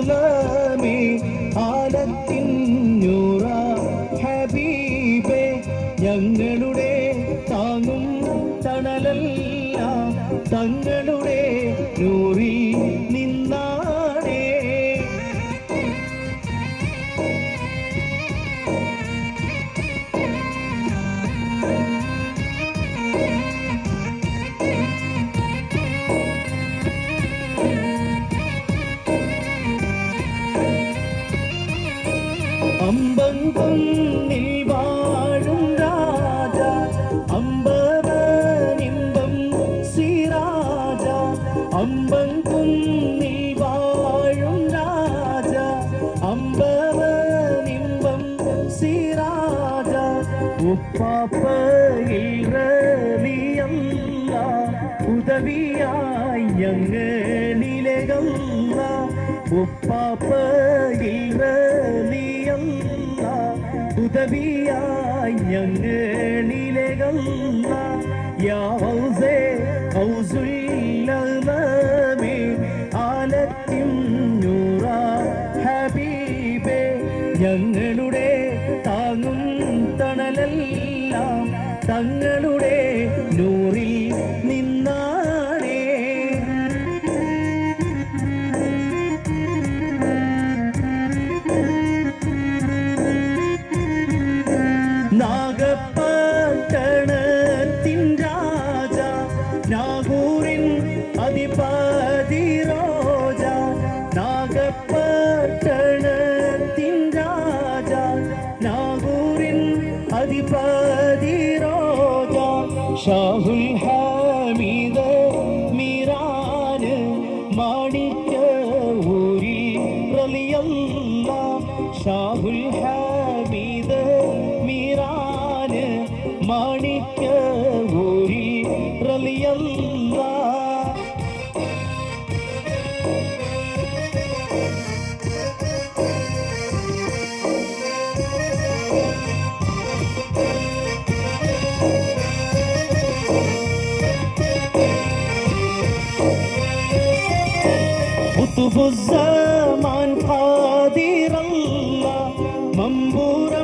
അൽമി ആലത്തിൻ നൂറ ഞങ്ങളുടെ താങ്ങും തണലല്ല തങ്ങളുടെ നൂറി அம்பங்கொன்னில் வாழும் ராஜா அம்பவ நிம்பம் சீராஜா அம்பங்கொன்னில் வாழும் ராஜா அம்பவ நிம்பம் சீராஜா உப்பாப்ப உதவியாய் எங்களிலகம் റലിയല്ല ഉദവിയായി ഞങ്ങളിലകല്ല യാ ഹൗസേ ഹൗസുല്ലമേ ആലത്തിൻ നൂറ ഹബീബേ ഞങ്ങളുടെ താങ്ങും തണലെല്ലാം തങ്ങളുടെ നൂറിൽ നാഗൂരിൻ അധിപതി റോജ നാഗപ്പട്ടണത്തിൻ രാജ നാഗൂരിൻ അധിപതി റോജ ഷാഹുൽ ഹമീദ് മീരാന് മാണിക്ക ഊരിൽ റളിയല്ല. ഷാഹുൽ ഹമീദ് മീരാന് മാണിക്ക Utubu zaman qadir Allah Mambura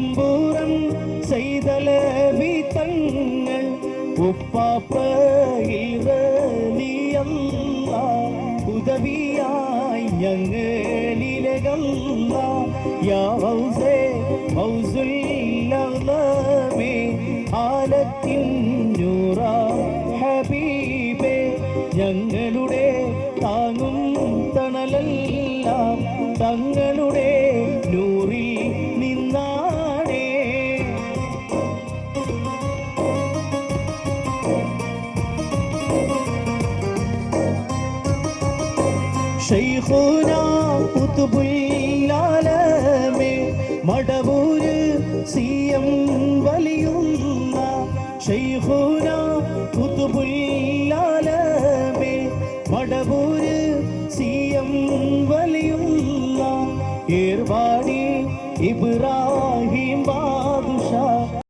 Mampuram ചെയ്തലബി തങ്ങൾ ഉപ്പാപ്പിയം ഉദവിയായി ഹൗസുല്ലമേ ആലത്തിൻ ഹബീബേ ഞങ്ങളുടെ താങ്ങും തണലെല്ലാം തങ്ങളുടെ ഷെയ്ഖുനാ പുതുബുല്ലാലമേ മടവൂര് സി എം വലിയുന്ന ഷെയ്ഖുനാ പുതുബുല്ലാലമേ മടവൂര് സി എം വലിയുന്ന ഏർവാടി ഇബ്രാഹിം